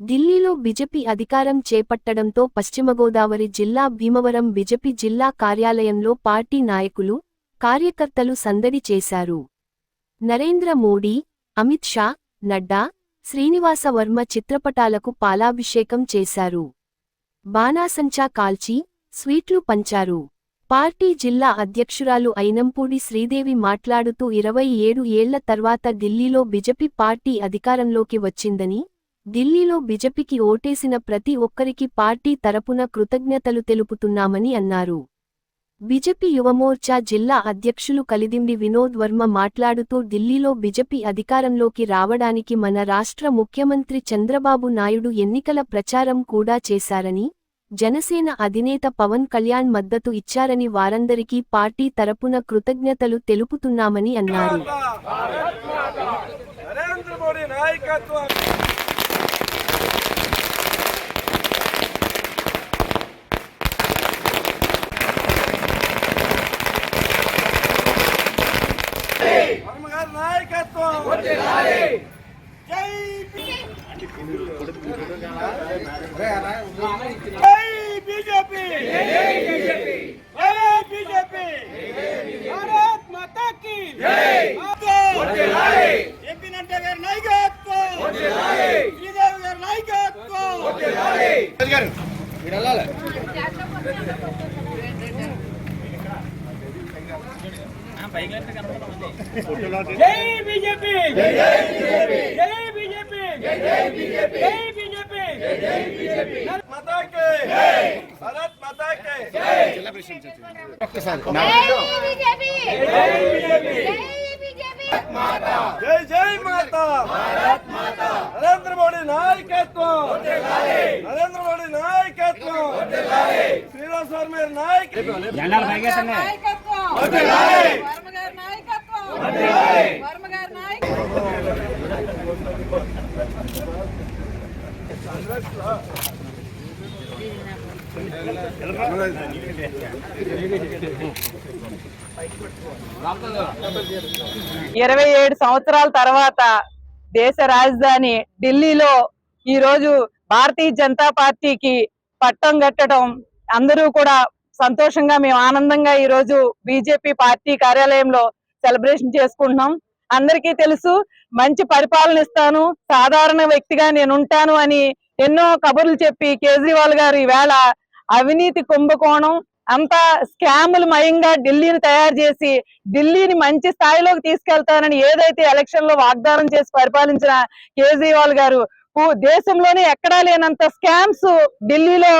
ఢిల్లీలో బిజెపి అధికారం చేపట్టడంతో పశ్చిమగోదావరి జిల్లా భీమవరం బిజెపి జిల్లా కార్యాలయంలో పార్టీ నాయకులు కార్యకర్తలు సందడి చేశారు. నరేంద్ర మోడీ అమిత్ షా నడ్డా శ్రీనివాసవర్మ చిత్రపటాలకు పాలాభిషేకం చేశారు. బాణాసంచా కాల్చి స్వీట్లు పంచారు. పార్టీ జిల్లా అధ్యక్షురాలు అయినంపూడి శ్రీదేవి మాట్లాడుతూ ఇరవై ఏడు ఏళ్ళ తర్వాత ఢిల్లీలో బిజెపి పార్టీ అధికారంలోకి వచ్చిందని ఢిల్లీలో బిజెపికి ఓటేసిన ప్రతి ఒక్కరికి పార్టీ తరపున కృతజ్ఞతలు తెలుపుతున్నామని అన్నారు. బిజెపి యువమోర్చా జిల్లా అధ్యక్షులు కలిదిండి వినోద్ వర్మ మాట్లాడుతూ ఢిల్లీలో బిజెపి అధికారంలోకి రావడానికి మన రాష్ట్ర ముఖ్యమంత్రి చంద్రబాబు నాయుడు ఎన్నికల ప్రచారం కూడా చేశారని జనసేన అధినేత పవన్ కళ్యాణ్ మద్దతు ఇచ్చారని వారందరికీ పార్టీ తరపున కృతజ్ఞతలు తెలుపుతున్నామని అన్నారు. నరేంద్ర మోడీ నాయకత్వం వర్మ జై బీజేపీ జై బీజేపీ జై బీజేపీ జై బీజేపీ జై బీజేపీ జై బీజేపీ మాతా కే జై భారత్ మాతా కే జై జై బీజేపీ జై బీజేపీ జై బీజేపీ జై జై మాతా నరేంద్ర మోడీ నాయకత్వం నరేంద్ర మోడీ నాయకత్వం శ్రీనివాస్ వర్మ గారి నాయకత్వం నాయకత్వం వర్మ గారి నాయకత్వం వర్మ గారి నాయకత్వం ఇరవై ఏడు సంవత్సరాల తర్వాత దేశ రాజధాని ఢిల్లీలో ఈ రోజు భారతీయ జనతా పార్టీకి పట్టం కట్టడం అందరూ కూడా సంతోషంగా మేము ఆనందంగా ఈ రోజు బీజేపీ పార్టీ కార్యాలయంలో సెలబ్రేషన్ చేసుకుంటున్నాం. అందరికీ తెలుసు మంచి పరిపాలన ఇస్తాను సాధారణ వ్యక్తిగా నేను ఉంటాను అని ఎన్నో కబుర్లు చెప్పి కేజ్రీవాల్ గారు ఈవేళ అవినీతి కుంభకోణం అంతా స్కాముల మయంగా ఢిల్లీని తయారు చేసి ఢిల్లీని మంచి స్థాయిలోకి తీసుకెళ్తానని ఏదైతే ఎలక్షన్లో వాగ్దానం చేసి పరిపాలించిన కేజ్రీవాల్ గారు దేశంలోనే ఎక్కడా లేనంత స్కామ్స్ ఢిల్లీలో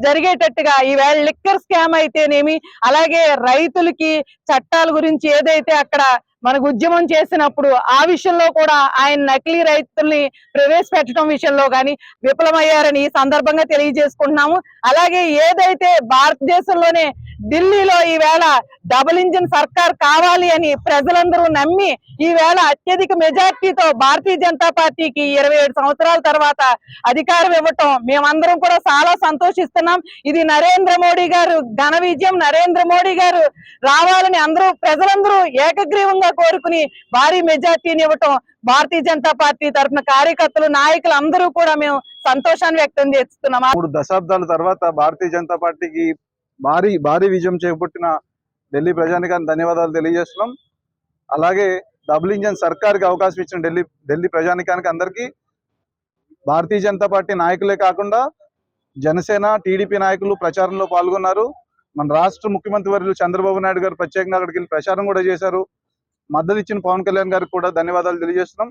జరిగేటట్టుగా ఈవేళ లిక్కర్ స్కామ్ అయితేనేమి అలాగే రైతులకి చట్టాల గురించి ఏదైతే అక్కడ మనకు ఉద్యమం చేసినప్పుడు ఆ విషయంలో కూడా ఆయన నకిలీ రైతుల్ని ప్రవేశపెట్టడం విషయంలో కానీ విఫలమయ్యారని ఈ సందర్భంగా తెలియజేసుకుంటున్నాము. అలాగే ఏదైతే భారతదేశంలోనే ఢిల్లీలో ఈవేళ డబుల్ ఇంజిన్ సర్కార్ కావాలి అని ప్రజలందరూ నమ్మి ఈవేళ అత్యధిక మెజార్టీతో భారతీయ జనతా పార్టీకి ఇరవై ఏడు సంవత్సరాల తర్వాత అధికారం ఇవ్వటం మేమందరం కూడా చాలా సంతోషిస్తున్నాం. ఇది నరేంద్ర మోడీ గారు ఘన విజయం. నరేంద్ర మోడీ గారు రావాలని అందరూ ప్రజలందరూ ఏకగ్రీవంగా కోరుకుని భారీ మెజార్టీని ఇవ్వటం భారతీయ జనతా పార్టీ తరఫున కార్యకర్తలు నాయకులు అందరూ కూడా మేము సంతోషాన్ని వ్యక్తం చేస్తున్నాం. మూడు దశాబ్దాల తర్వాత భారతీయ జనతా పార్టీకి భారీ భారీ విజయం చేపట్టిన ఢిల్లీ ప్రజానికానికి ధన్యవాదాలు తెలియజేస్తున్నాం. అలాగే డబుల్ ఇంజన్ సర్కార్కి అవకాశం ఇచ్చిన ఢిల్లీ ఢిల్లీ ప్రజానికానికి అందరికీ భారతీయ జనతా పార్టీ నాయకులే కాకుండా జనసేన టీడీపీ నాయకులు ప్రచారంలో పాల్గొన్నారు. మన రాష్ట్ర ముఖ్యమంత్రి వర్యులు చంద్రబాబు నాయుడు గారు ప్రత్యేకంగా అక్కడికి వెళ్ళి ప్రచారం కూడా చేశారు. మద్దతు ఇచ్చిన పవన్ కళ్యాణ్ గారికి కూడా ధన్యవాదాలు తెలియజేస్తున్నాం.